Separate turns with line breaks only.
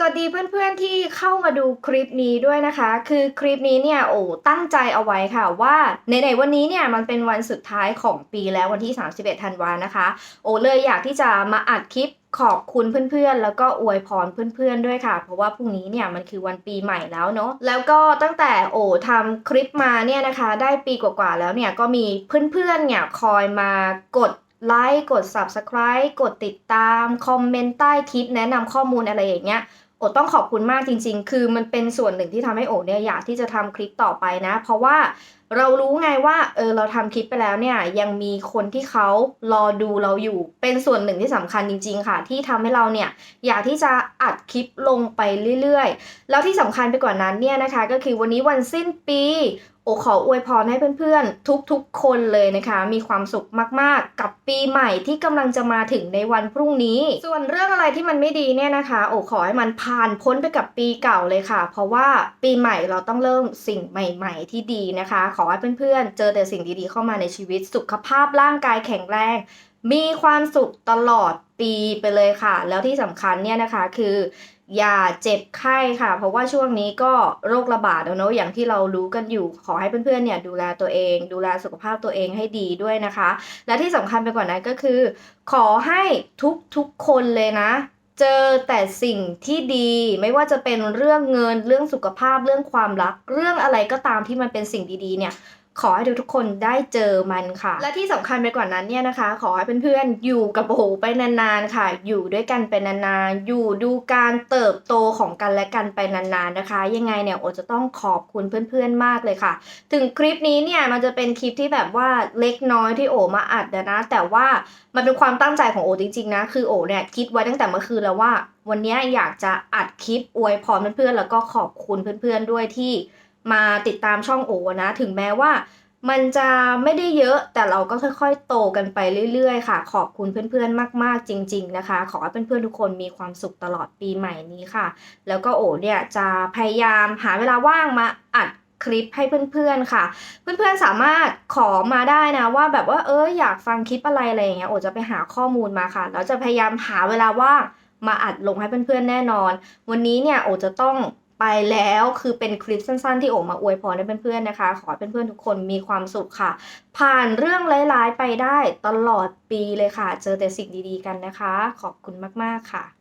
สวัสดีเพื่อนๆที่เข้ามาดูคลิปนี้ด้วยนะคะ คือคลิปนี้เนี่ยโอ้ตั้งใจเอาไว้ค่ะว่าในๆวันนี้เนี่ยมันเป็นวันสุดท้ายของปีแล้ววันที่ 31 ธันวานะคะ โอ้เลยอยากที่จะมาอัดคลิปขอบคุณเพื่อนๆ แล้วก็อวยพรเพื่อนๆด้วยค่ะ เพราะว่าพรุ่งนี้เนี่ยมันคือวันปีใหม่แล้วเนาะแล้วก็ตั้งแต่โอ้ทำคลิปมาเนี่ยนะคะ ได้ปีกว่าๆแล้วเนี่ยก็มีเพื่อนๆเนี่ยคอยมากดไลค์กด Subscribe กดติดตาม คอมเมนต์ใต้คลิปแนะนำข้อมูลอะไรอย่างเงี้ย โอต้องขอบคุณมากจริง ๆ คือมันเป็นส่วนหนึ่งที่ทำให้โอเนี่ยอยากที่จะทำคลิปต่อไปนะ เพราะว่าเรารู้ไงว่าเออเราทำคลิปไปแล้วเนี่ยยังมีคนที่เขารอดูเราอยู่เป็นส่วนหนึ่งที่สำคัญจริง ๆ ค่ะ ที่ทำให้เราเนี่ยอยากที่จะอัดคลิปลงไปเรื่อยๆ แล้วที่สำคัญไปกว่านั้นเนี่ยนะคะ ก็คือวันนี้วันสิ้นปี โอขออวยพรให้เพื่อนๆ ทุกๆ คนเลยนะคะ มีความสุขมากๆ กับปีใหม่ที่กำลังจะมาถึงในวันพรุ่งนี้ ส่วนเรื่องอะไรที่มันไม่ดีเนี่ยนะคะ โอขอให้มันผ่านพ้นไปกับปีเก่าเลยค่ะ เพราะว่าปีใหม่เราต้องเริ่มสิ่งใหม่ๆ ที่ดีนะคะ ขอให้เพื่อนๆ เจอแต่สิ่งดีๆ เข้ามาในชีวิตสุขภาพร่างกายแข็งแรง มีความสุขตลอดปีไปเลยค่ะ แล้วที่สำคัญเนี่ยนะคะคือ อย่าเจ็บไข้ค่ะ เพราะว่าช่วงนี้ก็โรคระบาดแล้วเนอะอย่างที่เรารู้กันอยู่ขอให้เพื่อนๆเนี่ยดูแลตัวเอง ดูแลสุขภาพตัวเองให้ดีด้วยนะคะ และที่สำคัญไปกว่านั้นก็คือ ขอให้ทุกๆคนเลยนะ เจอแต่สิ่งที่ดีไม่ว่าจะเป็นเรื่องเงินเรื่องสุขภาพเรื่องความรัก เรื่องอะไรก็ตามที่มันเป็นสิ่งดีๆเนี่ยขอให้ทุกๆคนได้เจอมันค่ะ และที่สำคัญไปกว่านั้นเนี่ยนะคะ ขอให้เพื่อนๆอยู่กับโอโหไปนานๆค่ะ อยู่ด้วยกันไปนานๆ อยู่ดูการเติ กันและกันไปนานๆนะคะ ยังไงเนี่ยโอจะต้องขอบคุณเพื่อนๆมากเลยค่ะ ถึงคลิปนี้เนี่ยมันจะเป็นคลิปที่แบบว่าเล็กน้อยที่โอมาอัดนะนะ แต่ว่ามันเป็นความตั้งใจของโอจริงๆนะ คือโอเนี่ยคิดไว้ตั้งแต่เมื่อคืนแล้วว่า วันนี้อยากจะอัดคลิปอวยพรเพื่อนๆแล้วก็ขอบคุณเพื่อนๆด้วยที่มาติดตามช่องโอนะ ถึงแม้ว่า มันจะไม่ได้เยอะแต่เราก็ค่อย ๆ โตกันไปเรื่อย ๆ ค่ะ ขอบคุณเพื่อนๆ มากๆ จริง ๆ นะคะ ขอให้เพื่อนๆ ทุกคนมีความสุขตลอดปีใหม่นี้ค่ะ แล้วก็โอเนี่ยจะพยายามหาเวลาว่างมาอัดคลิปให้เพื่อนๆค่ะ เพื่อนๆสามารถขอมาได้นะว่าแบบว่าเอออยากฟังคลิปอะไรอะไรอย่างเงี้ยโอจะไปหาข้อมูลมาค่ะแล้วจะพยายามหาเวลาว่างมาอัดลงให้เพื่อนๆ แน่นอน วันนี้เนี่ยโอจะต้อง ไปแล้วคือเป็นคลิปสั้นๆ ที่โอมาอวยพรให้เพื่อนๆนะคะ ขอให้เพื่อนๆทุกคนมีความสุขค่ะ ผ่านเรื่องร้ายๆไปได้ตลอดปีเลยค่ะ เจอแต่สิ่งดีๆกันนะคะ ขอบคุณมากๆค่ะ